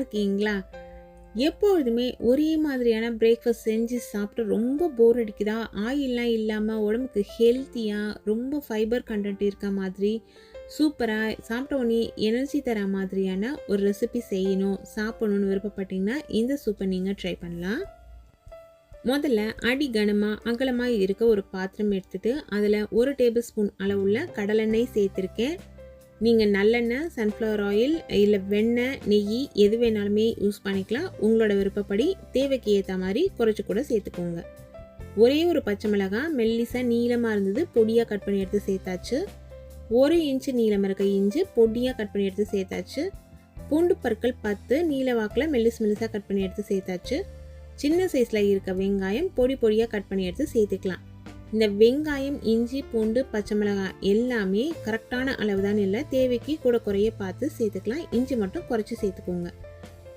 இருக்கீங்களா? எப்பொழுதுமே ஒரே மாதிரியான பிரேக்ஃபாஸ்ட் செஞ்சு சாப்பிட்டு ரொம்ப போர் அடிக்குதா? ஆயில்லாம் இல்லாமல் உடம்புக்கு ஹெல்த்தியாக ரொம்ப ஃபைபர் கண்டென்ட் இருக்க மாதிரி சூப்பராக சாப்பிட்ட உடனே எனர்ஜி தர மாதிரியான ஒரு ரெசிபி செய்யணும் சாப்பிடணும்னு விருப்பப்பட்டீங்கன்னா இந்த சூப்பை நீங்கள் ட்ரை பண்ணலாம். முதல்ல அடி கனமாக அகலமாக இருக்க ஒரு பாத்திரம் எடுத்துகிட்டு அதில் ஒரு டேபிள் ஸ்பூன் அளவுள்ள கடலெண்ணெய் சேர்த்துருக்கேன். நீங்கள் நல்லெண்ணெய் சன்ஃப்ளவர் ஆயில் இல்லை வெண்ணெய் நெய் எது வேணாலுமே யூஸ் பண்ணிக்கலாம். உங்களோட விருப்பப்படி தேவைக்கு ஏற்ற மாதிரி குறைச்சி கூட சேர்த்துக்கோங்க. ஒரே ஒரு பச்சை மிளகாய் மெல்லிசாக நீளமாக இருந்தது பொடியாக கட் பண்ணி எடுத்து சேர்த்தாச்சு. ஒரு இன்ச்சு நீளம் இருக்க இஞ்சி பொடியாக கட் பண்ணி எடுத்து சேர்த்தாச்சு. பூண்டு பற்கள் பத்து நீல வாக்கில் மெல்லிஸ் மெல்லிசாக கட் பண்ணி எடுத்து சேர்த்தாச்சு. சின்ன சைஸில் இருக்க வெங்காயம் பொடி பொடியாக கட் பண்ணி எடுத்து சேர்த்துக்கலாம். இந்த வெங்காயம் இஞ்சி பூண்டு பச்சை மிளகாய் எல்லாமே கரெக்டான அளவு தான் இல்லை. தேவைக்கு கூட குறைய பார்த்து சேர்த்துக்கலாம். இஞ்சி மட்டும் குறைச்சி சேர்த்துக்கோங்க.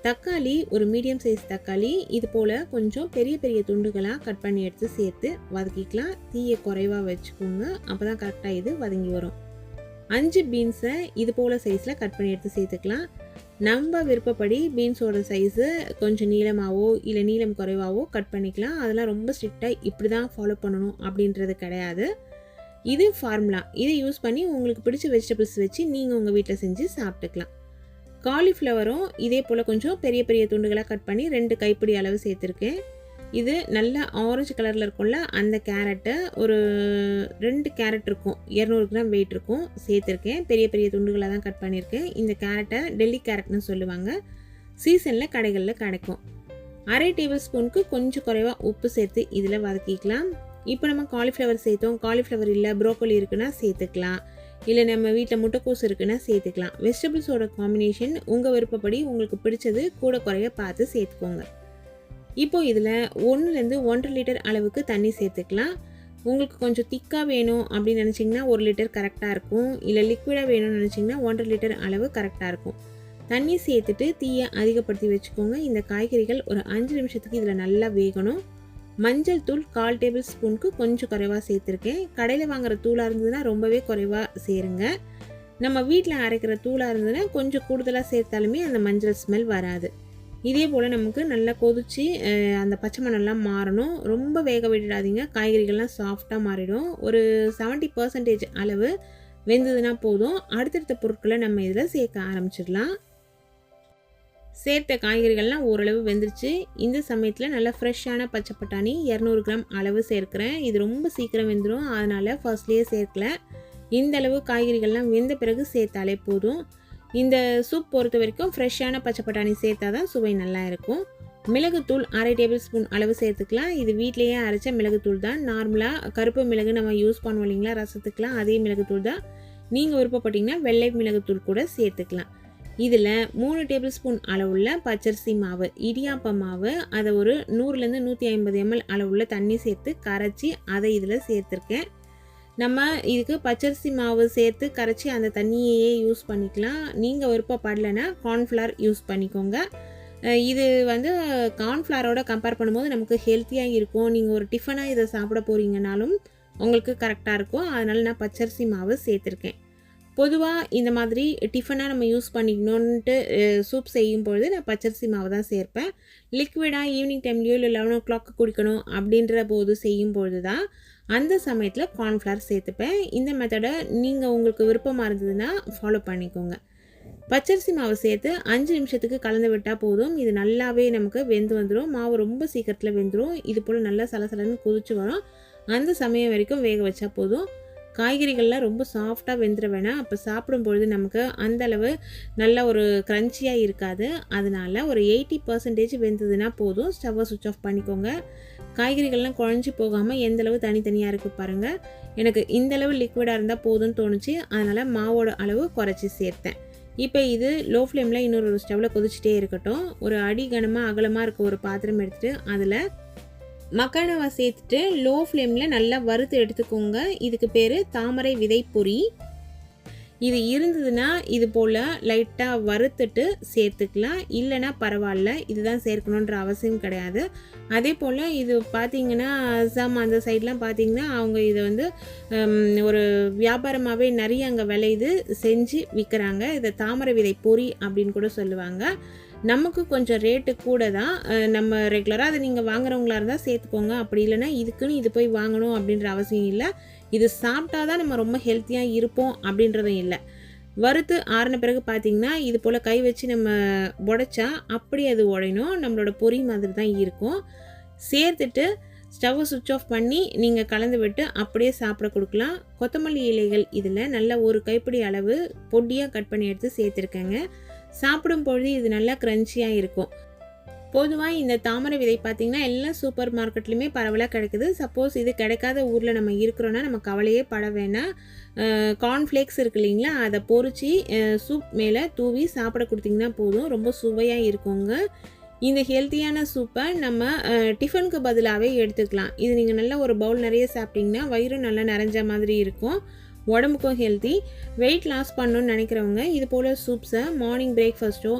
தக்காளி ஒரு மீடியம் சைஸ் தக்காளி இது போல் கொஞ்சம் பெரிய பெரிய துண்டுகளாக கட் பண்ணி எடுத்து சேர்த்து வதக்கிக்கலாம். தீயை குறைவாக வச்சுக்கோங்க. அப்போ தான் கரெக்டாக இது வதங்கி வரும். அஞ்சு பீன்ஸை இது போல் சைஸில் கட் பண்ணி எடுத்து சேர்த்துக்கலாம். நம்ம விருப்பப்படி பீன்ஸோட சைஸு கொஞ்சம் நீளமாகவோ இல்லை நீளம் குறைவாகவோ கட் பண்ணிக்கலாம். அதெல்லாம் ரொம்ப ஸ்ட்ரிக்டாக இப்படி தான் ஃபாலோ பண்ணணும் அப்படின்றது கிடையாது. இது ஃபார்முலா இதை யூஸ் பண்ணி உங்களுக்கு பிடிச்ச வெஜிடபிள்ஸ் வச்சு நீங்கள் உங்கள் வீட்டில் செஞ்சு சாப்பிட்டுக்கலாம். காலிஃப்ளவரும் இதே போல் கொஞ்சம் பெரிய பெரிய துண்டுகளாக கட் பண்ணி ரெண்டு கைப்பிடி அளவு சேர்த்துருக்கேன். இது நல்ல ஆரஞ்சு கலரில் இருக்கும்ல அந்த கேரட்டை ஒரு ரெண்டு கேரட் இருக்கும். இரநூறு கிராம் வெயிட் இருக்கும் சேர்த்துருக்கேன். பெரிய பெரிய துண்டுகளாக தான் கட் பண்ணியிருக்கேன். இந்த கேரட்டை டெல்லி கேரட்னு சொல்லுவாங்க. சீசனில் கடைகளில் கிடைக்கும். அரை டேபிள் ஸ்பூனுக்கு கொஞ்சம் குறைவாக உப்பு சேர்த்து இதில் வதக்கிக்கலாம். இப்போ நம்ம காலிஃப்ளவர் சேர்த்தோம். காலிஃப்ளவர் இல்லை ப்ரோக்கோலி இருக்குன்னா சேர்த்துக்கலாம். இல்லை நம்ம வீட்டில் முட்டைக்கோஸ் இருக்குன்னா சேர்த்துக்கலாம். வெஜிடபிள்ஸோட காம்பினேஷன் உங்கள் விருப்பப்படி உங்களுக்கு பிடிச்சது கூட குறைய பார்த்து சேர்த்துக்கோங்க. இப்போது இதில் ஒன்றுலேருந்து ஒன்றரை லிட்டர் அளவுக்கு தண்ணி சேர்த்துக்கலாம். உங்களுக்கு கொஞ்சம் திக்காக வேணும் அப்படின்னு நினச்சிங்கன்னா ஒரு லிட்டர் கரெக்டாக இருக்கும். இல்லை லிக்விடாக வேணும்னு நினச்சிங்கன்னா ஒன்றரை லிட்டர் அளவு கரெக்டாக இருக்கும். தண்ணி சேர்த்துட்டு தீயை அதிகப்படுத்தி வச்சுக்கோங்க. இந்த காய்கறிகள் ஒரு அஞ்சு நிமிஷத்துக்கு இதில் நல்லா வேகணும். மஞ்சள் தூள் கால் டேபிள் ஸ்பூனுக்கு கொஞ்சம் குறைவாக சேர்த்துருக்கேன். கடையில் வாங்குகிற தூளாக இருந்ததுன்னா ரொம்பவே குறைவாக சேருங்க. நம்ம வீட்டில் அரைக்கிற தூளாக இருந்ததுன்னா கொஞ்சம் கூடுதலாக சேர்த்தாலுமே அந்த மஞ்சள் ஸ்மெல் வராது. இதே போல் நமக்கு நல்லா கொதித்து அந்த பச்சை மணம்லாம் மாறணும். ரொம்ப வேக விட்டுடாதீங்க காய்கறிகள்லாம் சாஃப்டாக மாறிடும். ஒரு செவன்ட்டி பர்சன்டேஜ் அளவு வெந்ததுன்னா போதும். அடுத்தடுத்த பொருட்களை நம்ம இதில் சேர்க்க ஆரம்பிச்சிடலாம். சேர்த்த காய்கறிகள்லாம் ஓரளவு வெந்துருச்சு. இந்த சமயத்தில் நல்லா ஃப்ரெஷ்ஷான பச்சை பட்டாணி இரநூறு கிராம் அளவு சேர்க்குறேன். இது ரொம்ப சீக்கிரம் வெந்துடும் அதனால் ஃபர்ஸ்ட்லேயே சேர்க்கல. இந்த அளவு காய்கறிகள்லாம் வெந்த பிறகு சேர்த்தாலே போதும். இந்த சூப் பொறுத்த வரைக்கும் ஃப்ரெஷ்ஷான பச்சை பட்டாணி சேர்த்தா தான் சுவை நல்லா இருக்கும். மிளகுத்தூள் அரை டேபிள் ஸ்பூன் அளவு சேர்த்துக்கலாம். இது வீட்லேயே அரைச்ச மிளகுத்தூள் தான். நார்மலாக கருப்பு மிளகு நம்ம யூஸ் பண்ணுவோம் இல்லைங்களா ரசத்துக்கெலாம் அதே மிளகுத்தூள் தான். நீங்கள் விருப்பப்பட்டீங்கன்னா வெள்ளை மிளகுத்தூள் கூட சேர்த்துக்கலாம். இதில் மூணு டேபிள் ஸ்பூன் அளவுள்ள பச்சரிசி மாவு இடியாப்ப மாவு அதை ஒரு நூறுலேருந்து நூற்றி ஐம்பது எம்எல் அளவுள்ள தண்ணி சேர்த்து கரைச்சி அதை இதில் சேர்த்துருக்கேன். நம்ம இதுக்கு பச்சரிசி மாவு சேர்த்து கரைச்சி அந்த தண்ணியையே யூஸ் பண்ணிக்கலாம். நீங்கள் விருப்பப்படலைன்னா கார்ன்ஃப்ளவர் யூஸ் பண்ணிக்கோங்க. இது வந்து கார்ன்ஃப்ளவரோட கம்பேர் பண்ணும்போது நமக்கு ஹெல்த்தியாக இருக்கும். நீங்கள் ஒரு டிஃபனாக இதை சாப்பிட போகிறீங்கனாலும் உங்களுக்கு கரெக்டாக இருக்கும். அதனால் நான் பச்சரிசி மாவு சேர்த்துருக்கேன். பொதுவாக இந்த மாதிரி டிஃபனாக நம்ம யூஸ் பண்ணிக்கணுன்ட்டு சூப் செய்யும் பொழுது நான் பச்சரிசி மாவு தான் சேர்ப்பேன். லிக்விடாக ஈவினிங் டைம்லேயோ இல்லை லெவன் ஓ கிளாக் குடிக்கணும் அப்படின்ற போது செய்யும் பொழுது தான் அந்த சமயத்தில் கார்ன்ஃப்ளவர் சேர்த்துப்பேன். இந்த மெத்தடை நீங்கள் உங்களுக்கு விருப்பமாக இருந்ததுன்னா ஃபாலோ பண்ணிக்கோங்க. பச்சரிசி மாவு சேர்த்து அஞ்சு நிமிஷத்துக்கு கலந்து விட்டால் போதும். இது நல்லாவே நமக்கு வெந்து வந்துடும் மாவு ரொம்ப சீக்கிரத்தில் வெந்துடும் இது போல் நல்லா சலசலன்னு கொதிச்சு வரும். அந்த சமயம் வரைக்கும் வேக வச்சா போதும். காய்கறிகள்லாம் ரொம்ப சாஃப்டாக வெந்துட வேணாம். அப்போ சாப்பிடும் பொழுது நமக்கு அந்தளவு நல்ல ஒரு க்ரன்ச்சியாக இருக்காது. அதனால் ஒரு எயிட்டி பர்சன்டேஜ் வெந்ததுன்னா போதும். ஸ்டவ்வை சுவிச் ஆஃப் பண்ணிக்கோங்க. காய்கறிகள்லாம் குழஞ்சி போகாமல் எந்தளவு தனித்தனியாக இருக்குது பாருங்கள் எனக்கு இந்தளவு லிக்விடாக இருந்தால் போதும்னு தோணுச்சு. அதனால் மாவோட அளவு குறைச்சி சேர்த்தேன். இப்போ இது லோ ஃப்ளேமில் இன்னொரு ஒரு ஸ்டவ்வில் கொதிச்சுட்டே இருக்கட்டும். ஒரு அடி கனமாக அகலமாக இருக்க ஒரு பாத்திரம் எடுத்துகிட்டு அதில் மக்கானவை சேர்த்துட்டு லோ ஃப்ளேமில் நல்லா வறுத்து எடுத்துக்கோங்க. இதுக்கு பேர் தாமரை விதை இது இருந்ததுன்னா இது போல் லைட்டாக வறுத்துட்டு சேர்த்துக்கலாம். இல்லைன்னா பரவாயில்ல இதுதான் சேர்க்கணுன்ற அவசியம் கிடையாது. அதே போல் இது பார்த்திங்கன்னா அசாம் அந்த சைட்லாம் பார்த்திங்கன்னா அவங்க இதை வந்து ஒரு வியாபாரமாகவே நிறைய அங்கே விளையுது செஞ்சு விற்கிறாங்க இதை தாமரை விதை பொரி அப்படின்னு கூட சொல்லுவாங்க. நமக்கு கொஞ்சம் ரேட்டு கூட தான். நம்ம ரெகுலராக அதை நீங்கள் வாங்குறவங்களா இருந்தால் சேர்த்துக்கோங்க. அப்படி இல்லைன்னா இதுக்குன்னு இது போய் வாங்கணும் அப்படின்ற அவசியம் இல்லை. இது சாப்பிட்டா தான் நம்ம ரொம்ப ஹெல்த்தியாக இருப்போம் அப்படின்றதும் இல்லை. வறுத்து ஆறின பிறகு பார்த்தீங்கன்னா இது போல் கை வச்சு நம்ம உடைச்சா அப்படி அது உடையணும். நம்மளோட பொறி மாதிரி தான் இருக்கும். சேர்த்துட்டு ஸ்டவ்வை சுவிட்ச் ஆஃப் பண்ணி நீங்கள் கலந்து விட்டு அப்படியே சாப்பிட கொடுக்கலாம். கொத்தமல்லி இலைகள் இதில் நல்ல ஒரு கைப்பிடி அளவு பொடியாக கட் பண்ணி எடுத்து சேர்த்துருக்கேங்க. சாப்பிடும் பொழுது இது நல்லா க்ரன்ச்சியாக இருக்கும். பொதுவாக இந்த தாமரை விதை பார்த்திங்கன்னா எல்லா சூப்பர் மார்க்கெட்லையுமே பரவலாக கிடைக்குது. சப்போஸ் இது கிடைக்காத ஊரில் நம்ம இருக்கிறோன்னா நம்ம கவலையே பட வேணாம் கார்ன்ஃப்ளேக்ஸ் இருக்கு இல்லைங்களா? அதை பொறிச்சு சூப் மேலே தூவி சாப்பிட கொடுத்தீங்கன்னா போதும். ரொம்ப சுவையாக இருக்குங்க. இந்த ஹெல்த்தியான சூப்பை நம்ம டிஃபனுக்கு பதிலாகவே எடுத்துக்கலாம். இது நீங்கள் நல்ல ஒரு பவுல் நிறைய சாப்பிட்டிங்கன்னா வயிறு நல்லா நிறைஞ்ச மாதிரி இருக்கும். உடம்புக்கும் ஹெல்த்தி வெயிட் லாஸ் பண்ணணும்னு நினைக்கிறவங்க இது போல் சூப்ஸை மார்னிங் பிரேக்ஃபாஸ்ட்டோ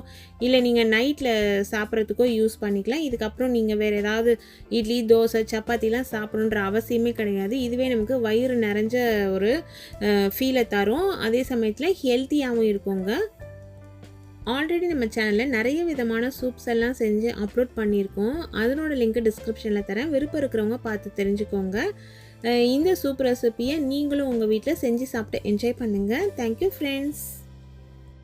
இல்லை நீங்கள் நைட்டில் சாப்பிட்றதுக்கோ யூஸ் பண்ணிக்கலாம். இதுக்கப்புறம் நீங்கள் வேறு ஏதாவது இட்லி தோசை சப்பாத்திலாம் சாப்பிடணுன்ற அவசியமே கிடையாது. இதுவே நமக்கு வயிறு நிறைஞ்ச ஒரு ஃபீலை தரும். அதே சமயத்தில் ஹெல்த்தியாகவும் இருக்குங்க. ஆல்ரெடி நம்ம சேனலில் நிறைய விதமான சூப்ஸ் எல்லாம் செஞ்சு அப்லோட் பண்ணியிருக்கோம். அதனோட லிங்க் டிஸ்கிரிப்ஷனில் தரேன். விருப்பம் இருக்கிறவங்க பார்த்து தெரிஞ்சுக்கோங்க. இந்த சூப் ரெசிப்பியை நீங்களும் உங்கள் வீட்டில் செஞ்சு சாப்பிட்டு என்ஜாய் பண்ணுங்கள் தேங்க்யூ ஃப்ரெண்ட்ஸ்